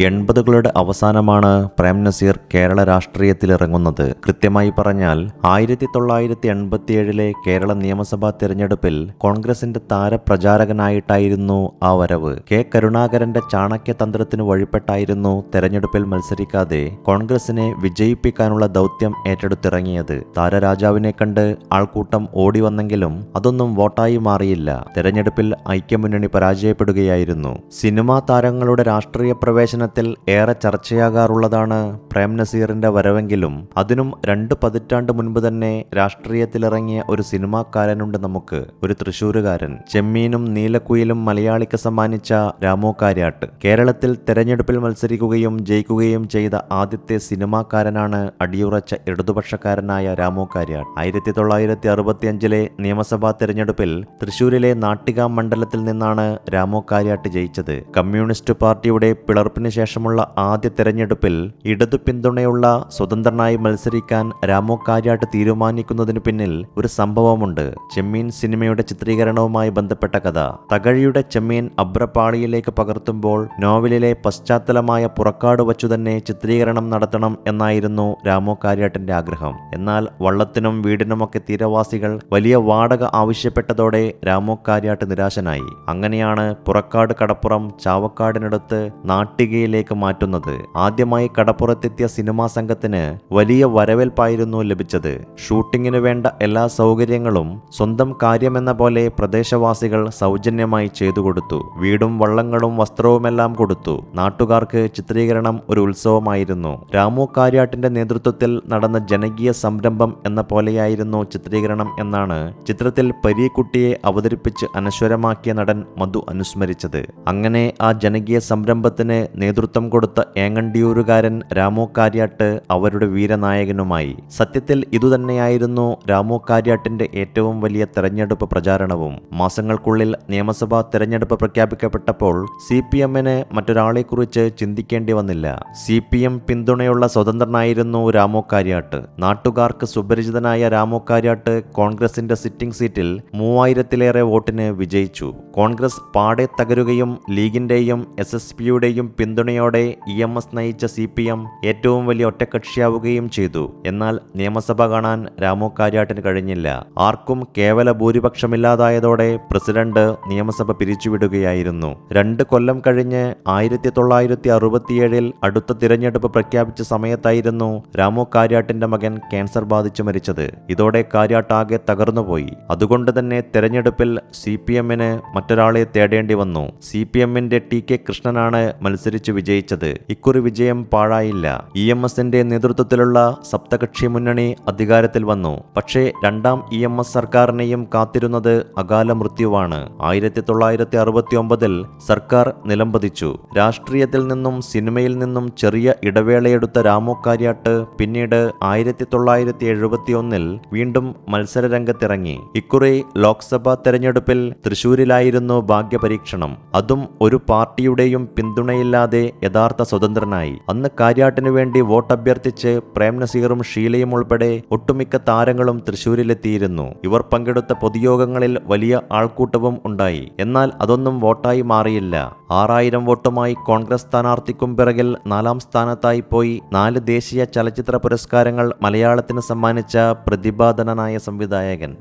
എൺപതുകളുടെ അവസാനമാണ് പ്രേം നസീർ കേരള രാഷ്ട്രീയത്തിലിറങ്ങുന്നത്. കൃത്യമായി പറഞ്ഞാൽ ആയിരത്തി തൊള്ളായിരത്തി എൺപത്തിയേഴിലെ കേരള നിയമസഭാ തിരഞ്ഞെടുപ്പിൽ കോൺഗ്രസിന്റെ താരപ്രചാരകനായിട്ടായിരുന്നു ആ വരവ്. കെ കരുണാകരന്റെ ചാണക്യതന്ത്രത്തിന് വഴിപ്പെട്ടായിരുന്നു തെരഞ്ഞെടുപ്പിൽ മത്സരിക്കാതെ കോൺഗ്രസിനെ വിജയിപ്പിക്കാനുള്ള ദൗത്യം ഏറ്റെടുത്തിറങ്ങിയത്. താരരാജാവിനെ കണ്ട് ആൾക്കൂട്ടം ഓടി വന്നെങ്കിലും അതൊന്നും വോട്ടായി മാറിയില്ല. തെരഞ്ഞെടുപ്പിൽ ഐക്യമുന്നണി പരാജയപ്പെടുകയായിരുന്നു. സിനിമാ താരങ്ങളുടെ രാഷ്ട്രീയ പ്രവേശനത്തിൽ ഏറെ ചർച്ചയാകാറുള്ളതാണ് പ്രേം നസീറിന്റെ വരവെങ്കിലും അതിനും രണ്ട് പതിറ്റാണ്ട് മുൻപ് തന്നെ രാഷ്ട്രീയത്തിലിറങ്ങിയ ഒരു സിനിമാക്കാരനുണ്ട് നമുക്ക് ഒരു തൃശൂരുകാരൻ ചെമ്മീനും നീലക്കുയിലും മലയാളിക്ക് സമ്മാനിച്ച രാമോ കാര്യാട്ട്. കേരളത്തിൽ തെരഞ്ഞെടുപ്പിൽ മത്സരിക്കുകയും ജയിക്കുകയും ചെയ്ത ആദ്യത്തെ സിനിമാക്കാരനാണ് അടിയുറച്ച ഇടതുപക്ഷക്കാരനായ രാമോ കാര്യാട്ട്. ആയിരത്തി തൊള്ളായിരത്തി അറുപത്തിയഞ്ചിലെ നിയമസഭാ തെരഞ്ഞെടുപ്പിൽ തൃശൂരിലെ നാട്ടിക മണ്ഡലത്തിൽ നിന്നാണ് രാമോ കാര്യാട്ട് ജയിച്ചത്. കമ്മ്യൂണിസ്റ്റ് പാർട്ടിയുടെ പിളർപ്പിന് ശേഷമുള്ള ആദ്യ തെരഞ്ഞെടുപ്പിൽ ഇടതു പിന്തുണയുള്ള സ്വതന്ത്രനായി മത്സരിക്കാൻ രാമോ കാര്യാട്ട് തീരുമാനിക്കുന്നതിന് പിന്നിൽ ഒരു സംഭവമുണ്ട്. ചെമ്മീൻ സിനിമയുടെ ചിത്രീകരണവുമായി ബന്ധപ്പെട്ട കഥ. തകഴിയുടെ ചെമ്മീൻ അബ്രപാളിയിലേക്ക് പകർത്തുമ്പോൾ നോവലിലെ പശ്ചാത്തലമായ പുറക്കാട് വച്ചു തന്നെ ചിത്രീകരണം നടത്തണം എന്നായിരുന്നു രാമോ കാര്യാട്ടിന്റെ ആഗ്രഹം. എന്നാൽ വള്ളത്തിനും വീടിനുമൊക്കെ തീരവാസികൾ വലിയ വാടക ആവശ്യപ്പെട്ടതോടെ രാമോ കാര്യാട്ട് നിരാശനായി. അങ്ങനെയാണ് പുറക്കാട് കടപ്പുറം ചാവക്കാടിനടുത്ത് നാട്ടികയിലേക്ക് മാറ്റുന്നത്. ആദ്യമായി കടപ്പുറത്തെത്തിയ സിനിമാ സംഘത്തിന് വലിയ വരവേൽപ്പായിരുന്നു ലഭിച്ചത്. ഷൂട്ടിങ്ങിന് വേണ്ട എല്ലാ സൗകര്യങ്ങളും സ്വന്തം കാര്യമെന്ന പോലെ പ്രദേശവാസികൾ സൗജന്യമായി ചെയ്തു കൊടുത്തു. വീടും വള്ളങ്ങളും വസ്ത്രവുമെല്ലാം കൊടുത്തു. നാട്ടുകാർക്ക് ചിത്രീകരണം ഒരു ഉത്സവമായിരുന്നു. രാമു കാര്യാട്ടിന്റെ നേതൃത്വത്തിൽ നടന്ന ജനകീയ സംരംഭം എന്ന പോലെയായിരുന്നു ചിത്രീകരണം എന്നാണ് ചിത്രത്തിൽ പരീക്കുട്ടിയെ അവതരിപ്പിച്ച് അനശ്വരമാക്കിയ നടൻ മധു അനുസ്മരിച്ചത്. അങ്ങനെ ആ ജനകീയ സംരംഭത്തിന് കൊടുത്ത ഏങ്ങണ്ടിയൂരുകാരൻ രാമോ കാര്യാട്ട് അവരുടെ വീരനായകനുമായി. സത്യത്തിൽ ഇതുതന്നെയായിരുന്നു രാമോ കാര്യാട്ടിന്റെ ഏറ്റവും വലിയ തെരഞ്ഞെടുപ്പ് പ്രചാരണവും. മാസങ്ങൾക്കുള്ളിൽ നിയമസഭാ തെരഞ്ഞെടുപ്പ് പ്രഖ്യാപിക്കപ്പെട്ടപ്പോൾ സി പി എമ്മിന് മറ്റൊരാളെക്കുറിച്ച് ചിന്തിക്കേണ്ടി വന്നില്ല. സി പി എം പിന്തുണയുള്ള സ്വതന്ത്രനായിരുന്നു രാമോ കാര്യാട്ട്. നാട്ടുകാർക്ക് സുപരിചിതനായ രാമോ കാര്യാട്ട് കോൺഗ്രസിന്റെ സിറ്റിംഗ് സീറ്റിൽ മൂവായിരത്തിലേറെ വോട്ടിന് വിജയിച്ചു. കോൺഗ്രസ് പാടെ തകരുകയും ലീഗിന്റെയും എസ് എസ് പിയുടെയും പിന്തുണയോടെ ഇ എം എസ് നയിച്ച സി പി എം ഏറ്റവും വലിയ ഒറ്റക്കക്ഷിയാവുകയും ചെയ്തു. എന്നാൽ നിയമസഭ കാണാൻ രാമു കാര്യാട്ടിന് കഴിഞ്ഞില്ല. ആർക്കും കേവല ഭൂരിപക്ഷമില്ലാതായതോടെ പ്രസിഡന്റ് നിയമസഭ പിരിച്ചുവിടുകയായിരുന്നു. രണ്ട് കൊല്ലം കഴിഞ്ഞ് ആയിരത്തി തൊള്ളായിരത്തി അറുപത്തിയേഴിൽ അടുത്ത തിരഞ്ഞെടുപ്പ് പ്രഖ്യാപിച്ച സമയത്തായിരുന്നു രാമു കാര്യാട്ടിന്റെ മകൻ ക്യാൻസർ ബാധിച്ചു മരിച്ചത്. ഇതോടെ കാര്യാട്ടാകെ തകർന്നുപോയി. അതുകൊണ്ട് തന്നെ തെരഞ്ഞെടുപ്പിൽ സി പി എമ്മിന് മറ്റൊരാളെ തേടേണ്ടി വന്നു. സി പി എമ്മിന്റെ ടി കെ കൃഷ്ണനാണ് മത്സരിച്ചു വിജയിച്ചത്. ഇക്കുറി വിജയം പാഴായില്ല. ഇ എം എസിന്റെ നേതൃത്വത്തിലുള്ള സപ്തകക്ഷി മുന്നണി അധികാരത്തിൽ വന്നു. പക്ഷേ രണ്ടാം ഇ എം എസ് സർക്കാരിനെയും കാത്തിരുന്നത് അകാല മൃത്യുവാണ്. ആയിരത്തി തൊള്ളായിരത്തി അറുപത്തി ഒമ്പതിൽ സർക്കാർ നിലംപതിച്ചു. രാഷ്ട്രീയത്തിൽ നിന്നും സിനിമയിൽ നിന്നും ചെറിയ ഇടവേളയെടുത്ത രാമു കാര്യാട്ട് പിന്നീട് ആയിരത്തി തൊള്ളായിരത്തി എഴുപത്തിയൊന്നിൽ വീണ്ടും മത്സരരംഗത്തിറങ്ങി. ഇക്കുറി ലോക്സഭാ തെരഞ്ഞെടുപ്പിൽ തൃശൂരിലായിരുന്നു ഭാഗ്യപരീക്ഷണം. അതും ഒരു പാർട്ടിയുടെയും പിന്തുണയില്ലാതെ യഥാർത്ഥ സ്വതന്ത്രനായി. അന്ന് കാര്യാട്ടിനു വേണ്ടി വോട്ട് അഭ്യർത്ഥിച്ച് പ്രേംനസീറും ഷീലയും ഉൾപ്പെടെ ഒട്ടുമിക്ക താരങ്ങളും തൃശൂരിലെത്തിയിരുന്നു ഇവർ പങ്കെടുത്ത പൊതുയോഗങ്ങളിൽ വലിയ ആൾക്കൂട്ടവും ഉണ്ടായി. എന്നാൽ അതൊന്നും വോട്ടായി മാറിയില്ല. ആറായിരം വോട്ടുമായി കോൺഗ്രസ് സ്ഥാനാർത്ഥിക്കും പിറകിൽ നാലാം സ്ഥാനത്തായി പോയി നാല് ദേശീയ ചലച്ചിത്ര പുരസ്കാരങ്ങൾ മലയാളത്തിന് സമ്മാനിച്ച പ്രതിഭാധനനായ സംവിധായകൻ.